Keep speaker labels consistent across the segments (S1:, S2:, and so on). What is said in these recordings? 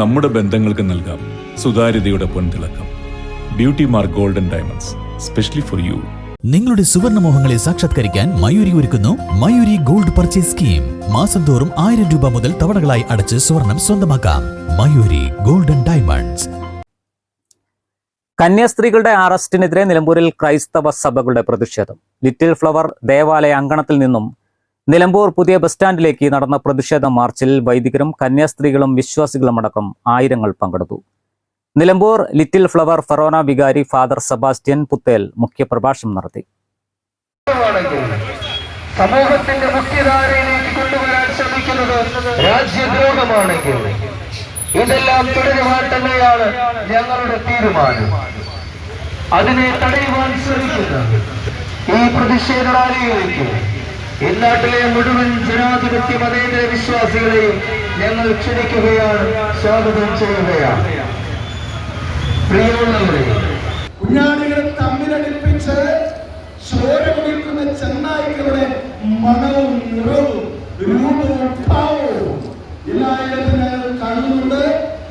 S1: നമ്മുടെ ബന്ധങ്ങൾക്ക് നൽകാം സുതാര്യതയുടെ പൊൻതിളക്കം. Beauty mark golden diamonds specially for you
S2: നിങ്ങളുടെ സുവർണമോഹങ്ങളെ സാക്ഷാത്കരിക്കാൻ മയൂരി ഒരുക്കുന്നു മയൂരി ഗോൾഡ് പർച്ചേസ് സ്കീം മാസം തോറും ആയിരം രൂപ മുതൽ തവണകളായി അടച്ച് സ്വർണം സ്വന്തമാക്കാം. മയൂരി ഗോൾഡൻ ഡയമണ്ട്സ്
S3: കന്യാസ്ത്രീകളുടെ അറസ്റ്റിനെതിരെ നിലമ്പൂരിൽ ക്രൈസ്തവ സഭകളുടെ പ്രതിഷേധം. ലിറ്റിൽ ഫ്ലവർ ദേവാലയ അങ്കണത്തിൽ നിന്നും നിലമ്പൂർ പുതിയ ബസ് സ്റ്റാൻഡിലേക്ക് നടന്ന പ്രതിഷേധ മാർച്ചിൽ വൈദികരും കന്യാസ്ത്രീകളും വിശ്വാസികളും അടക്കം ആയിരങ്ങൾ പങ്കെടുത്തു. നിലമ്പൂർ ലിറ്റിൽ ഫ്ലവർ ഫെറോന വികാരി ഫാദർ സെബാസ്റ്റ്യൻ പുത്തേൽ മുഖ്യപ്രഭാഷണം നടത്തി.
S4: സമൂഹത്തിന്റെ മുഖ്യധാരയിലേക്ക് കൊണ്ടുവരാൻ രാജ്യദ്രോഹമാണെങ്കിൽ ഇതെല്ലാം തുടരുവാൻ തന്നെയാണ് ഞങ്ങളുടെ തീരുമാനം. അതിനെ തടയുവാൻ ശ്രമിക്കുന്ന ഈ പ്രതിഷേധ റാലിയിലേക്ക് ഇന്നാട്ടിലെ മുഴുവൻ ജനാധിപത്യ മതേതര വിശ്വാസികളെയും ഞങ്ങൾ ക്ഷണിക്കുകയാണ് സ്വാഗതം ചെയ്യുകയാണ്. പ്രിയമുള്ളവരെ
S5: കുഞ്ഞാടികളെ തമ്മിലടിപ്പിച്ച് ചോര ചെന്നായ്ക്കളുടെ മണവും നിറവും രൂപവും ഭാവവും എല്ലായിടത്തും ഞങ്ങൾ കാണുന്നുണ്ട്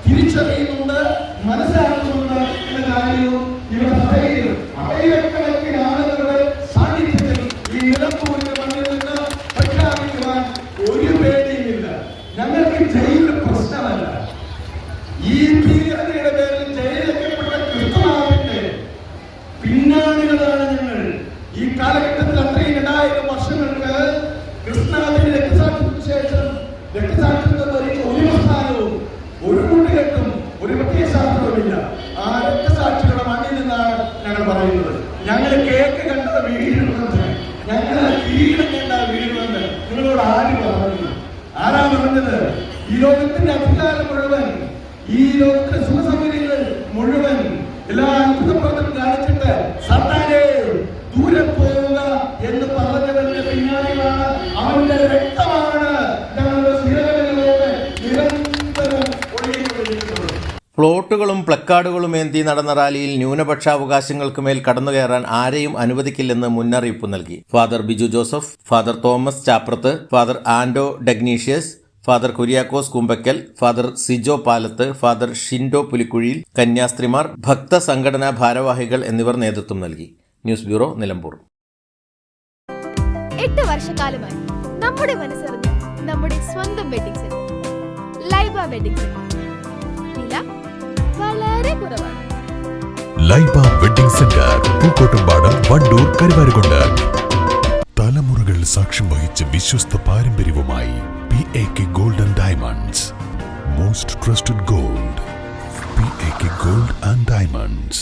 S5: തിരിച്ചറിയുന്നുണ്ട് മനസ്സിലാക്കുന്നുണ്ട് എന്ന കാര്യവും ഇവിടെ പറയുന്നു ആയിരക്കണക്കിന് ആളുകളുടെ സാന്നിധ്യത്തിൽ ഈ നിലമ്പൂരിന്റെ മണ്ണിൽ നിന്ന് പ്രഖ്യാപിക്കുവാൻ ഒരു പേടിയുമില്ല ഞങ്ങൾക്ക് ജയിലിൽ പ്രശ്നമല്ല. ഈ ഭീകരതയുടെ പേരിൽ ജയിലിലൊക്കെപ്പെട്ട ക്രിസ്തുനാഥന്റെ പിന്നാണികളാണ് ഞങ്ങൾ. ഈ കാലഘട്ടത്തിൽ അത്രയും രണ്ടായിരം വർഷങ്ങൾക്ക് കൃഷ്ണനാഥന്റെ രക്തസാക്ഷിക്ക് ശേഷം രക്തസാക്ഷിത്വം വരിച്ച ഒരു പ്രസ്ഥാനവും ഒരു കൂട്ടുകെട്ടും ഒരു പ്രത്യയശാസ്ത്രവുമില്ല ആ രക്തസാക്ഷികളുടെ മണ്ണിൽ നിന്നാണ് ഞങ്ങൾ പറയുന്നത്. ഞങ്ങൾ കേക്ക് കണ്ടത് വീഴുന്നത് ഞങ്ങൾ കീഴടങ്ങേണ്ട വീഴുമെന്ന് നിങ്ങളോട് ആര് പറഞ്ഞു? ആരാ പറഞ്ഞത് ഈ ലോകത്തിന്റെ അധികാരം മുഴുവൻ ഈ ലോകത്തിലെ സുഖസൗകര്യങ്ങൾ മുഴുവൻ എല്ലാ അത്ഭുതപ്രദം കാണിച്ചിട്ട് സത്താനെ ദൂരെ പോവുക എന്ന് പറഞ്ഞവന്റെ പിന്നാലെയാണ് അവന്റെ രക്തമാണ് ഞങ്ങളുടെ സ്ഥിരകളിലൂടെ നിരന്തരം ഒഴുകിക്കൊണ്ടിരിക്കുന്നത്.
S6: പ്ലോട്ടുകളും പ്ലക്കാർഡുകളും ഏന്തി നടന്ന റാലിയിൽ ന്യൂനപക്ഷാവകാശങ്ങൾക്ക് മേൽ കടന്നുകയറാൻ ആരെയും അനുവദിക്കില്ലെന്ന് മുന്നറിയിപ്പ് നൽകി. Father Biju Joseph father Thomas Chaprath father Ando ഡഗ്നീഷ്യസ് father Kuriakose Kumbakkal father Sijo Palath father Shindo Pulikkuzhiyil കന്യാസ്ത്രീമാർ ഭക്ത സംഘടനാ ഭാരവാഹികൾ എന്നിവർ നേതൃത്വം നൽകി. News bureau Nilambur.
S7: എട്ട് വർഷക്കാലമായി നമ്മുടെ നമ്മുടെ സ്വന്തം wedding centre Laiba
S2: Laiba wedding centre Pookkottumpadam Wandoor Karuvarakundu. തലമുറകൾ സാക്ഷ്യം വഹിച്ച വിശ്വസ്ത പാരമ്പര്യവുമായി P A K golden diamonds most trusted gold P A K gold and diamonds